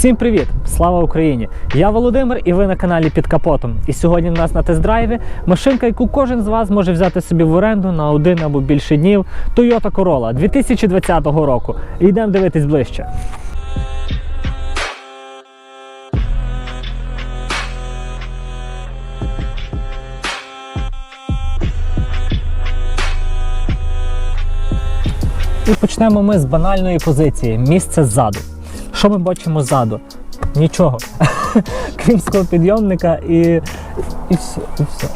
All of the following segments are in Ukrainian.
Всім привіт! Слава Україні! Я Володимир і ви на каналі Під Капотом. І сьогодні в нас на тест-драйві машинка, яку кожен з вас може взяти собі в оренду на один або більше днів. Toyota Corolla 2020 року. Йдемо дивитись ближче. І почнемо ми з банальної позиції місце ззаду. Що ми бачимо ззаду? Нічого. Крім склопідйомника і. І все, і все.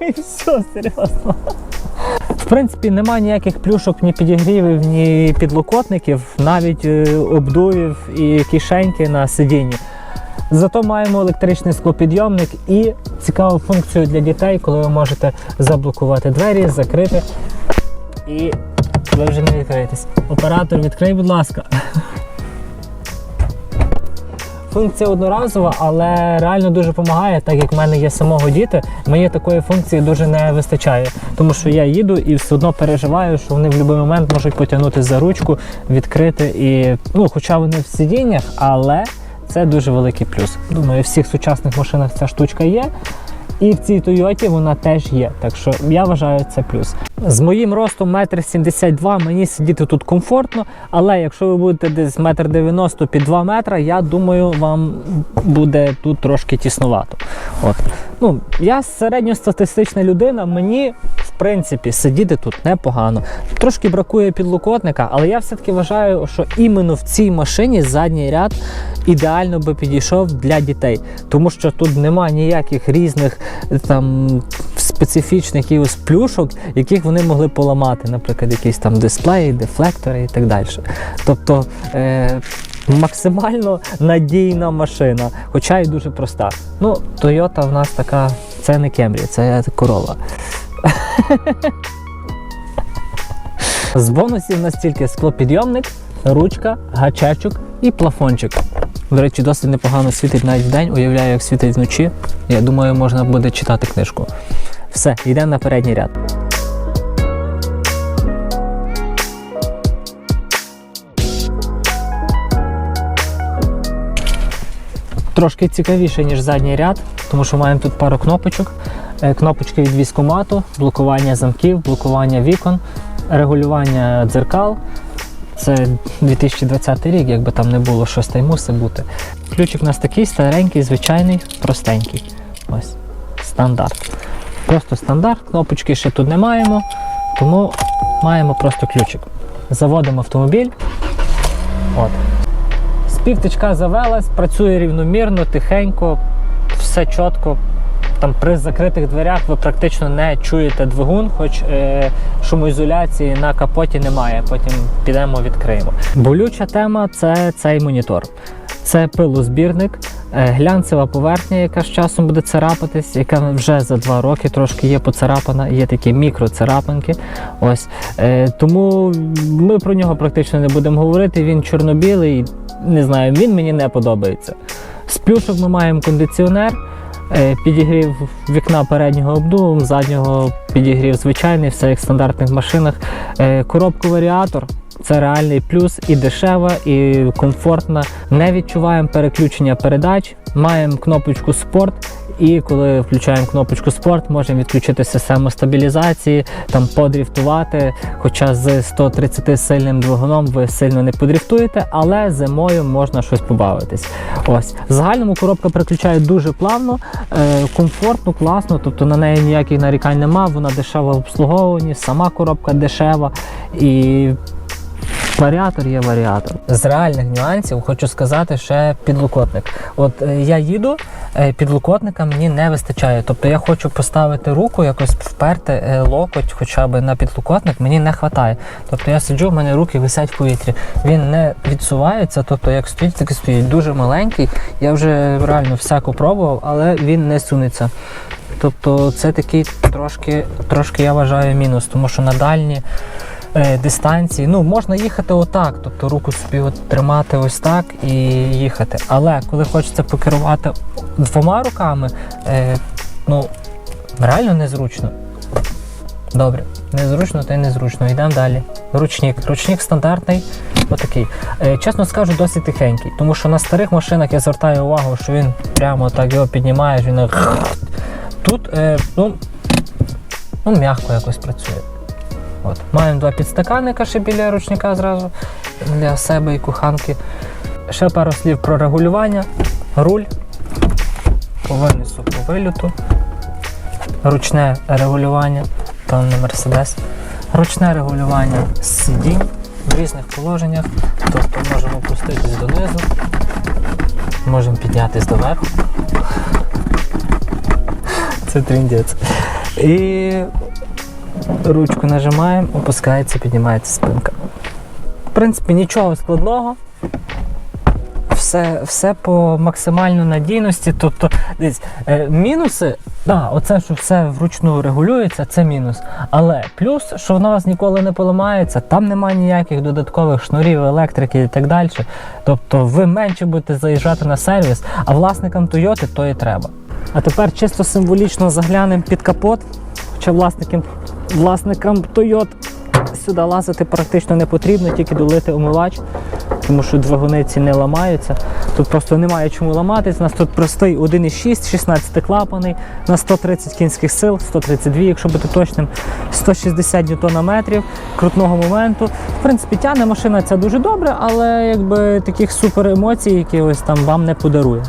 І все, серйозно. В принципі, немає ніяких плюшок, ні підігрівів, ні підлокотників, навіть е, обдувів і кишеньки на сидінні. Зато маємо електричний склопідйомник і цікаву функцію для дітей, коли ви можете заблокувати двері, закрити. І ви вже не відкриєтесь. Оператор, відкрий, будь ласка. Функція одноразова, але реально дуже допомагає, так як в мене є самого діти, мені такої функції дуже не вистачає. Тому що я їду і все одно переживаю, що вони в будь-який момент можуть потягнути за ручку, відкрити і ну, хоча вони в сидіннях, але це дуже великий плюс. Думаю, в всіх сучасних машинах ця штучка є. І в цій Тойоті вона теж є. Так що я вважаю це плюс. З моїм ростом 1,72 м мені сидіти тут комфортно, але якщо ви будете десь 1,90 м під 2 метра, я думаю, вам буде тут трошки тіснувато. От. Ну, я середньостатистична людина, мені принципі сидіти тут непогано. Трошки бракує підлокотника, але я все-таки вважаю, що іменно в цій машині задній ряд ідеально би підійшов для дітей, тому що тут немає ніяких різних там специфічних якихось плюшок, яких вони могли поламати, наприклад, якісь там дисплеї, дефлектори і так далі. Тобто е, максимально надійна машина, хоча й дуже проста. Ну, Toyota в нас така, це не Camry, це Corolla. З бонусів у нас тільки склопідйомник, ручка, гачечок і плафончик. До речі, досить непогано світить навіть в день, уявляю, як світить вночі. Я думаю, можна буде читати книжку. Все, йдемо на передній ряд. Трошки цікавіше, ніж задній ряд, тому що маємо тут пару кнопочок. Е, Кнопочки від військомату, блокування замків, блокування вікон, регулювання дзеркал. Це 2020 рік, якби там не було, щось та й мусить бути. Ключик у нас такий старенький, звичайний, простенький. Ось, стандарт. Просто стандарт, кнопочки ще тут не маємо, тому маємо просто ключик. Заводимо автомобіль. От. З завелась, працює рівномірно, тихенько, все чітко. Там при закритих дверях ви практично не чуєте двигун, хоч е, шумоізоляції на капоті немає. Потім підемо відкриємо. Болюча тема це цей монітор. Це пилозбірник, е, глянцева поверхня, яка з часом буде царапатись, яка вже за два роки трошки є поцарапана, є такі мікроцарапинки. Ось. Е, тому ми про нього практично не будемо говорити. Він чорно-білий, не знаю, він мені не подобається. З плюшок ми маємо кондиціонер. Е, Підігрів вікна переднього обдувом, заднього підігрів звичайний, все як в стандартних машинах. Е, Коробку варіатор це реальний плюс і дешева, і комфортна. Не відчуваємо переключення передач. Маємо кнопочку спорт. І коли включаємо кнопочку спорт, можемо відключити систему стабілізації, там подріфтувати. Хоча з 130 сильним двигуном ви сильно не подріфтуєте, але зимою можна щось побавитись. Ось в загальному коробка переключає дуже плавно, е, комфортно, класно. Тобто на неї ніяких нарікань нема. Вона дешево в обслуговуванні, сама коробка дешева і. Варіатор є варіатор. З реальних нюансів хочу сказати ще підлокотник. От е, я їду, е, підлокотника мені не вистачає. Тобто я хочу поставити руку, якось вперти е, локоть хоча б на підлокотник, мені не вистачає. Тобто я сиджу, в мене руки висять в повітрі. Він не відсувається, тобто як стоїть, так і стоїть. Дуже маленький. Я вже реально всяко пробував, але він не сунеться. Тобто це такий трошки, трошки я вважаю мінус, тому що на дальні дистанції. Ну, можна їхати отак, тобто руку собі от тримати ось так і їхати. Але коли хочеться покерувати двома руками, е, ну реально незручно. Добре, незручно, та й незручно. Йдемо далі. Ручник. Ручник стандартний, отакий. Е, чесно скажу, досить тихенький, тому що на старих машинах я звертаю увагу, що він прямо так його піднімаєш, він тут е, ну, ну, м'яко якось працює. От. Маємо два підстаканника ще біля ручника зразу для себе і куханки. Ще пару слів про регулювання. Руль по винесу по вилюту. Ручне регулювання, там не Мерседес. Ручне регулювання сидінь в різних положеннях. Тобто можемо опуститись донизу, можемо піднятись доверху. Це тріндець. І ручку нажимаємо, опускається, піднімається спинка. В принципі, нічого складного. Все, все по максимальній надійності. Тобто, десь е, мінуси, да, оце, що все вручну регулюється, це мінус. Але плюс, що воно у вас ніколи не поламається, там немає ніяких додаткових шнурів, електрики і так далі. Тобто ви менше будете заїжджати на сервіс, а власникам Toyota то і треба. А тепер чисто символічно заглянемо під капот. Хоча власникам, власникам Toyota сюди лазити практично не потрібно, тільки долити омивач, тому що двигуни ці не ламаються. Тут просто немає чому ламатись. У нас тут простий 1,6, 16 клапаний, на 130 кінських сил, 132, якщо бути точним, 160 ньютона-метрів крутного моменту. В принципі, тягне машина ця дуже добре, але якби таких супер емоцій, якихось там вам не подарує.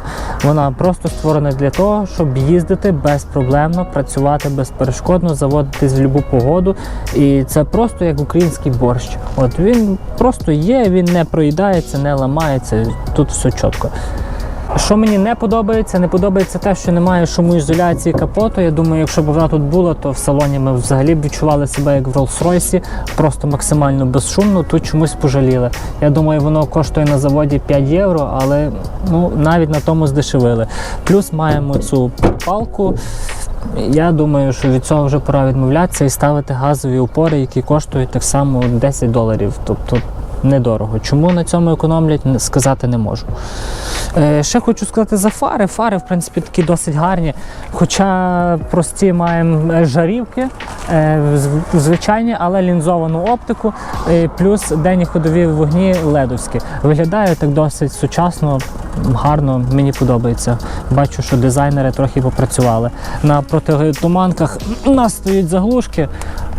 Вона просто створена для того, щоб їздити безпроблемно, працювати безперешкодно, заводитись в будь-яку погоду. І це просто як український борщ. От він просто є, він не проїдається, не ламається. Тут все чітко. Що мені не подобається, не подобається те, що немає шумоізоляції капоту. Я думаю, якщо б вона тут була, то в салоні ми взагалі б відчували себе як в Rolls-Royce, просто максимально безшумно. Тут чомусь пожаліли. Я думаю, воно коштує на заводі 5 євро, але ну навіть на тому здешевили. Плюс маємо цю палку. Я думаю, що від цього вже пора відмовлятися і ставити газові опори, які коштують так само 10 доларів. Тобто недорого. Чому на цьому економлять, сказати не можу. Е, ще хочу сказати за фари. Фари, в принципі, такі досить гарні. Хоча прості маємо е, жарівки, е, звичайні, але лінзовану оптику, е, плюс денні ходові вогні ледовські. Виглядає так досить сучасно, гарно, мені подобається. Бачу, що дизайнери трохи попрацювали. На протитуманках у нас стоять заглушки,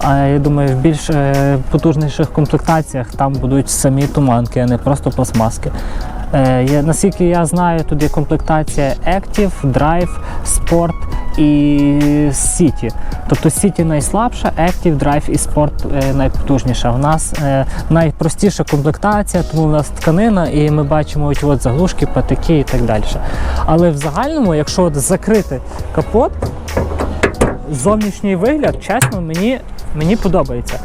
а я думаю, в більш е, потужніших комплектаціях там будуть самі туманки, а не просто пластмаски. Е, наскільки я знаю, тут є комплектація Active, Drive, Sport і City. Тобто City найслабша, Active, Drive і Sport е, найпотужніша. У нас е, найпростіша комплектація, тому в нас тканина, і ми бачимо от, от заглушки, патики і так далі. Але в загальному, якщо от закрити капот, зовнішній вигляд, чесно, мені, мені подобається.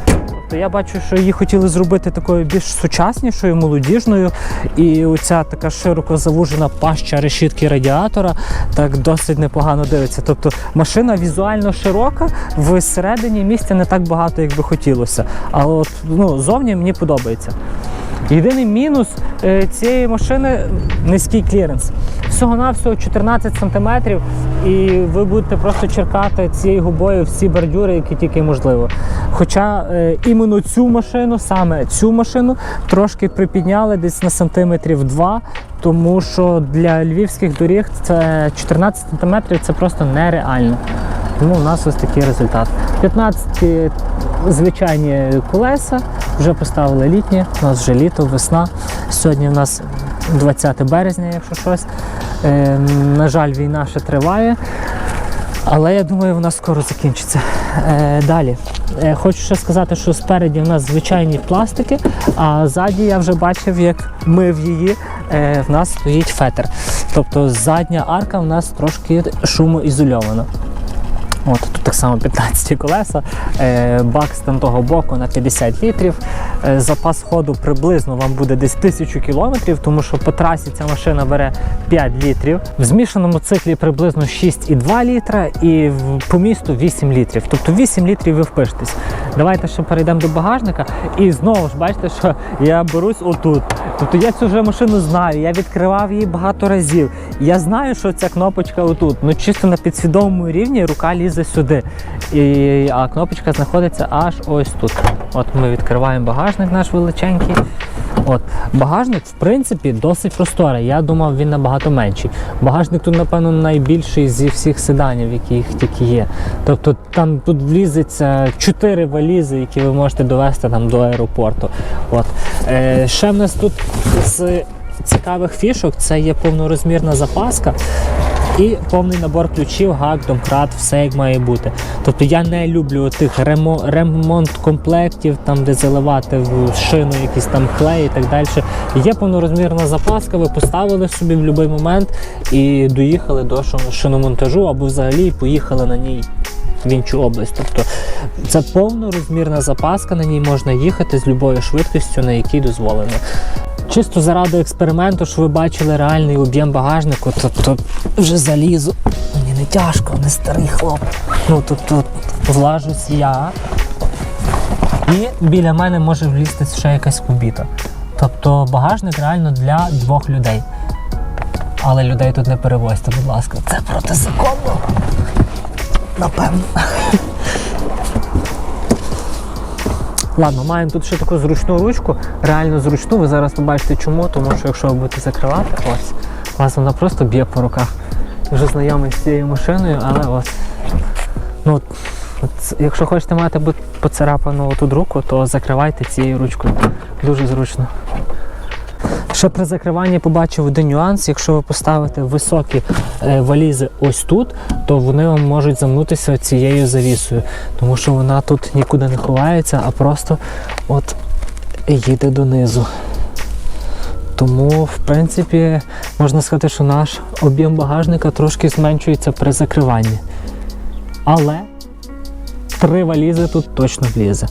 Тобто я бачу, що її хотіли зробити такою більш сучаснішою, молодіжною. І оця така широко завужена паща решітки радіатора так досить непогано дивиться. Тобто машина візуально широка, всередині місця не так багато, як би хотілося. Але от, ну, зовні мені подобається. Єдиний мінус е, цієї машини низький кліренс. Всього-навсього 14 см, і ви будете просто черкати цією губою всі бордюри, які тільки можливо. Хоча е, іменно цю машину, саме цю машину, трошки припідняли десь на сантиметрів 2, тому що для львівських доріг це 14 см це просто нереально. Тому у нас ось такий результат. 15 звичайні колеса, вже поставили літні, у нас вже літо, весна. Сьогодні у нас 20 березня, якщо щось. Е, на жаль, війна ще триває. Але я думаю, вона скоро закінчиться. Е, далі. Е, хочу ще сказати, що спереді в нас звичайні пластики, а ззаді я вже бачив, як мив її. Е, в нас стоїть фетр. Тобто задня арка в нас трошки шумоізольована. От тут так само 15 колеса, е, бак з того боку на 50 літрів. Е, запас ходу приблизно вам буде десь 1000 кілометрів, тому що по трасі ця машина бере 5 літрів. В змішаному циклі приблизно 6,2 літра і по місту 8 літрів. Тобто 8 літрів ви впишетесь. Давайте ще перейдемо до багажника. І знову ж бачите, що я берусь отут. Тобто я цю вже машину знаю, я відкривав її багато разів. Я знаю, що ця кнопочка отут. Ну чисто на підсвідомому рівні рука лізе влізе сюди. І, а кнопочка знаходиться аж ось тут. От ми відкриваємо багажник наш величенький. От, багажник, в принципі, досить просторий. Я думав, він набагато менший. Багажник тут, напевно, найбільший зі всіх седанів, які тільки є. Тобто там тут влізеться 4 валізи, які ви можете довести там до аеропорту. От. Е, ще в нас тут з цікавих фішок це є повнорозмірна запаска. І повний набор ключів, гак, домкрат, все як має бути. Тобто я не люблю тих ремонт комплектів, там де заливати в шину якийсь там клей і так далі. Є повнорозмірна запаска, ви поставили собі в будь-який момент і доїхали до шин- шиномонтажу або взагалі поїхали на ній в іншу область. Тобто це повнорозмірна запаска, на ній можна їхати з будь-якою швидкістю, на якій дозволено. Чисто заради експерименту, що ви бачили реальний об'єм багажнику, тобто вже залізу. Мені не тяжко, не старий хлоп. Ну тобто влажусь я. І біля мене може влізти ще якась кубіта. Тобто багажник реально для двох людей. Але людей тут не перевозьте, будь ласка. Це протизаконно. Напевно. Ладно, маємо тут ще таку зручну ручку, реально зручну. Ви зараз побачите чому, тому що якщо ви будете закривати, ось, вас вона просто б'є по руках. Вже знайомий з цією машиною, але ось. Ну, якщо хочете мати поцарапану тут руку, то закривайте цією ручкою. Дуже зручно. Ще при закриванні побачив один нюанс. Якщо ви поставите високі е, валізи ось тут, то вони вам можуть замнутися цією завісою, тому що вона тут нікуди не ховається, а просто от їде донизу. Тому, в принципі, можна сказати, що наш об'єм багажника трошки зменшується при закриванні. Але три валізи тут точно влізе.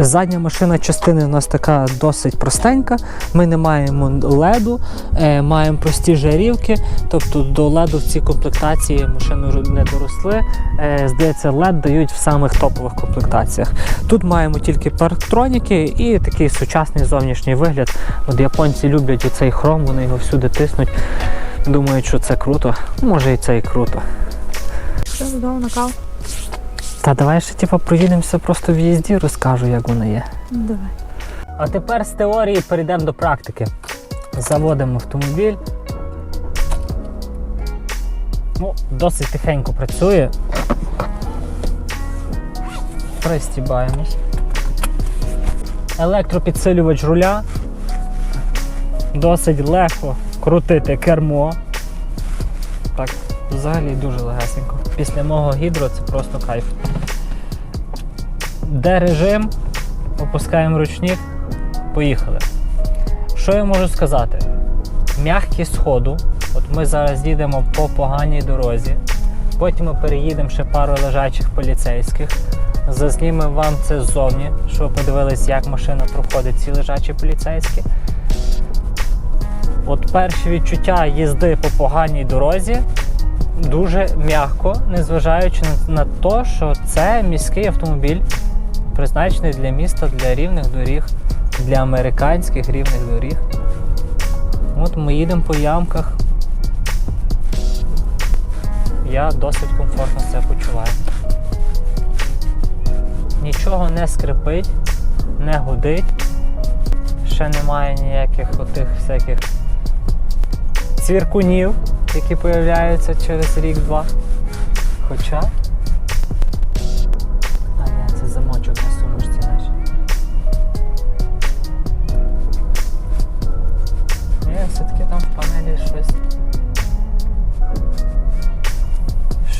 Задня машина частини у нас така досить простенька. Ми не маємо леду, е, маємо прості жарівки. Тобто до леду в цій комплектації машини не доросли. Е, здається, лед дають в самих топових комплектаціях. Тут маємо тільки парктроніки і такий сучасний зовнішній вигляд. От японці люблять оцей хром, вони його всюди тиснуть. Думають, що це круто. Може і це і круто. Все, додому накал. Та давай ще типу, проїдемося просто в їзді, розкажу, як воно є. Ну, давай. А тепер з теорії перейдемо до практики. Заводимо автомобіль. Ну, досить тихенько працює. Пристібаємось. Електропідсилювач руля. Досить легко крутити кермо. Так, взагалі дуже легесенько. Після мого гідро це просто кайф. Де режим, опускаємо ручник, поїхали. Що я можу сказати? М'якість ходу. От ми зараз їдемо по поганій дорозі. Потім ми переїдемо ще пару лежачих поліцейських. Зазнімемо вам це ззовні, щоб ви подивились, як машина проходить ці лежачі поліцейські. От перші відчуття їзди по поганій дорозі дуже м'яко, незважаючи на, те, що це міський автомобіль, призначений для міста, для рівних доріг, для американських рівних доріг. От ми їдемо по ямках. Я досить комфортно себе почуваю. Нічого не скрипить, не гудить. Ще немає ніяких отих всяких цвіркунів, які появляються через рік-два. Хоча. А ні, це замочок на сумочці нашій. Ні, все-таки там в панелі щось.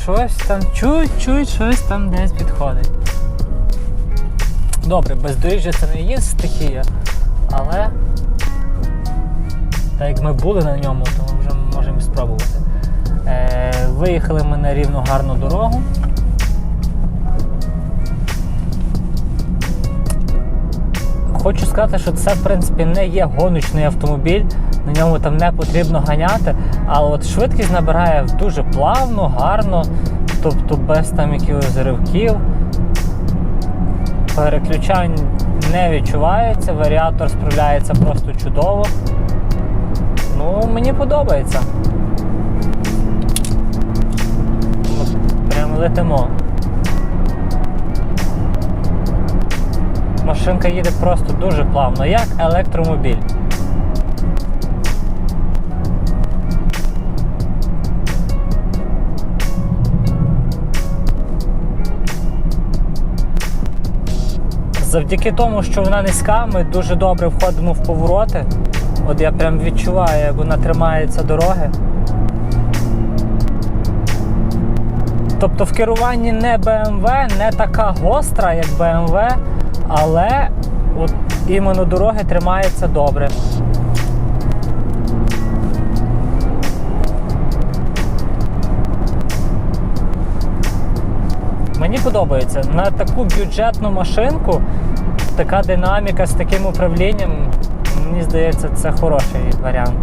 Щось там чуть-чуть, щось там десь підходить. Добре, бездоріжжя це не є стихія, але так як ми були на ньому, і спробувати. Е, виїхали ми на рівну гарну дорогу. Хочу сказати, що це в принципі не є гоночний автомобіль, на ньому там не потрібно ганяти, але от швидкість набирає дуже плавно, гарно, тобто без там якихось ривків. Переключань не відчувається, варіатор справляється просто чудово. Ну, мені подобається. Летимо. Машинка їде просто дуже плавно, як електромобіль. Завдяки тому, що вона низька, ми дуже добре входимо в повороти. От я прям відчуваю, як вона тримається дороги. Тобто в керуванні не BMW, не така гостра, як BMW, але от іменно дороги тримаються добре. Мені подобається. На таку бюджетну машинку така динаміка з таким управлінням, мені здається, це хороший варіант.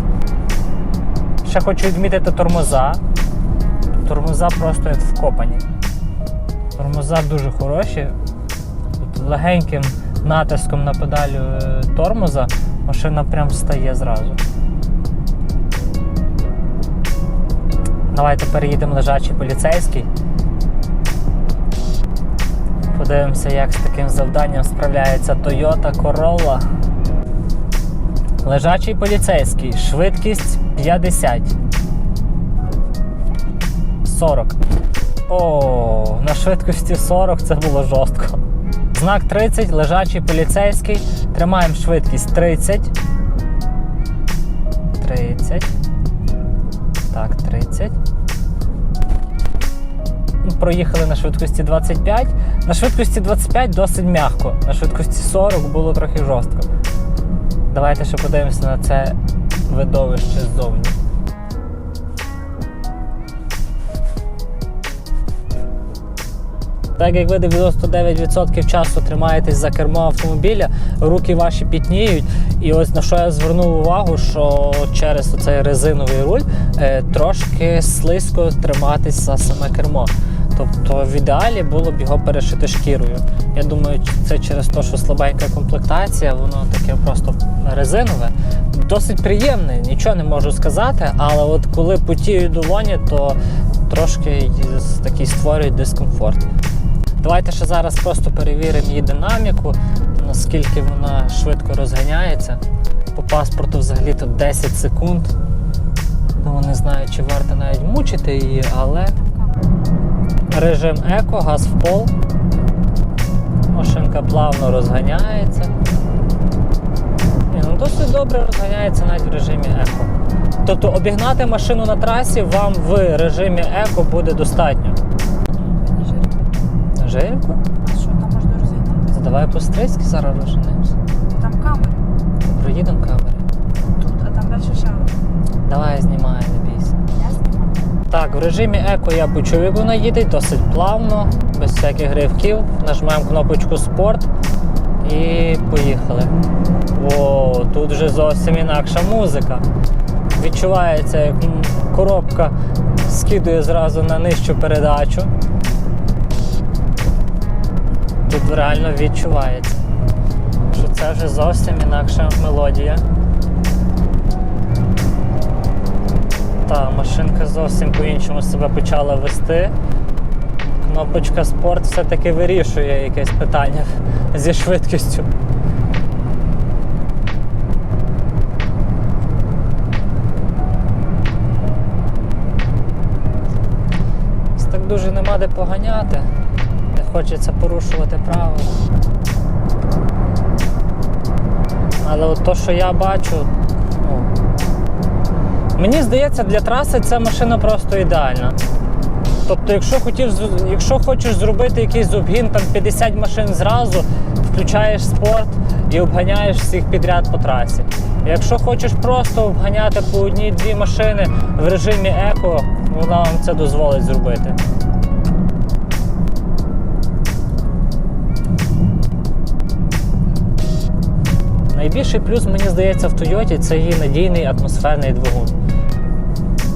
Ще хочу відмітити тормоза. Тормоза просто як вкопані. Тормоза дуже хороші. От легеньким натиском на педалю е, тормоза машина прям встає зразу. Давайте переїдемо лежачий поліцейський. Подивимося, як з таким завданням справляється Toyota Corolla. Лежачий поліцейський. Швидкість 50. 40. О, на швидкості 40 це було жорстко. Знак 30, лежачий поліцейський. Тримаємо швидкість 30. 30. Так, 30. Ну, Проїхали на швидкості 25. На швидкості 25 досить м'яко. На швидкості 40 було трохи жорстко. Давайте ще подивимося на це видовище ззовні. Так як ви 99% часу тримаєтесь за кермо автомобіля, руки ваші пітніють. І ось на що я звернув увагу, що через цей резиновий руль е, трошки слизько триматись за саме кермо. Тобто в ідеалі було б його перешити шкірою. Я думаю, це через те, що слабенька комплектація, воно таке просто резинове. Досить приємне, нічого не можу сказати, але от коли потіють долоні, то трошки такий створюють дискомфорт. Давайте ще зараз просто перевіримо її динаміку, наскільки вона швидко розганяється. По паспорту взагалі тут 10 секунд. Ну, не знаю, чи варто навіть мучити її, але режим еко, газ в пол. Машинка плавно розганяється. Ну досить добре розганяється навіть в режимі еко. Тобто обігнати машину на трасі вам в режимі еко буде достатньо. Жирку? А що там можна розігнатися? Давай по стрийськи зараз розженемося. Там камери. Проїдемо камери. Тут, а там далі ще. Давай знімай, не бійся. Я знімаю. Так, в режимі еко я почув, як вона їде досить плавно, без всяких гривків. Нажимаємо кнопочку спорт і поїхали. О, тут вже зовсім інакша музика. Відчувається, як коробка скидує зразу на нижчу передачу. Тут реально відчувається, що це вже зовсім інакша мелодія. Та, машинка зовсім по-іншому себе почала вести. Кнопочка спорт все-таки вирішує якесь питання зі швидкістю. Ось Так дуже нема де поганяти. Хочеться порушувати правила. Але от то, що я бачу, ну, Мені здається, для траси ця машина просто ідеальна. Тобто, якщо хотів, якщо хочеш зробити якийсь обгін, там 50 машин зразу, включаєш спорт і обганяєш всіх підряд по трасі. Якщо хочеш просто обганяти по одній-дві машини в режимі еко, вона вам це дозволить зробити. Найбільший плюс, мені здається, в Тойоті це її надійний атмосферний двигун.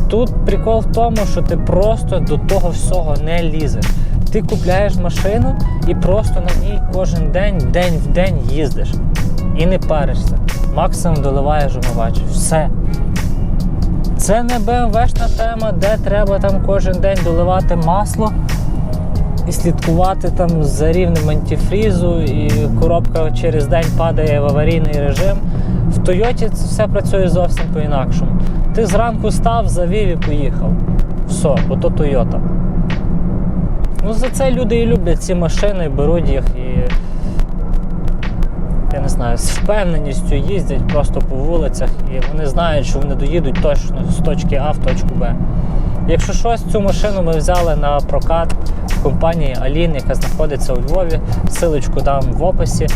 Тут прикол в тому, що ти просто до того всього не лізеш. Ти купляєш машину і просто на ній кожен день, день в день їздиш. І не паришся. Максимум доливаєш умивач. Все. Це не БМВшна тема, де треба там кожен день доливати масло і слідкувати там за рівнем антифрізу, і коробка через день падає в аварійний режим. В Тойоті це все працює зовсім по-інакшому. Ти зранку став, завів і поїхав. Все, бо то Тойота. Ну, за це люди і люблять ці машини, беруть їх і. Я не знаю, з впевненістю їздять просто по вулицях, і вони знають, що вони доїдуть точно з точки А в точку Б. Якщо щось, цю машину ми взяли на прокат компанії Алін, яка знаходиться у Львові. Силочку дам в описі.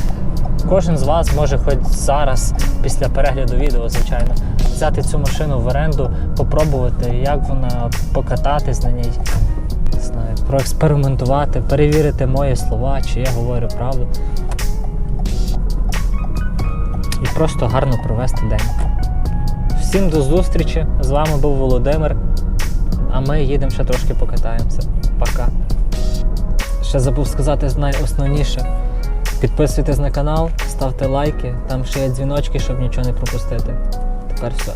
Кожен з вас може хоч зараз, після перегляду відео, звичайно, взяти цю машину в оренду, попробувати, як вона покататись на ній, не знаю, проекспериментувати, перевірити мої слова, чи я говорю правду. І просто гарно провести день. Всім до зустрічі! З вами був Володимир. А ми їдемо ще трошки покатаємося. Пока. Ще забув сказати найосновніше. Підписуйтесь на канал, ставте лайки, там ще є дзвіночки, щоб нічого не пропустити. Тепер все.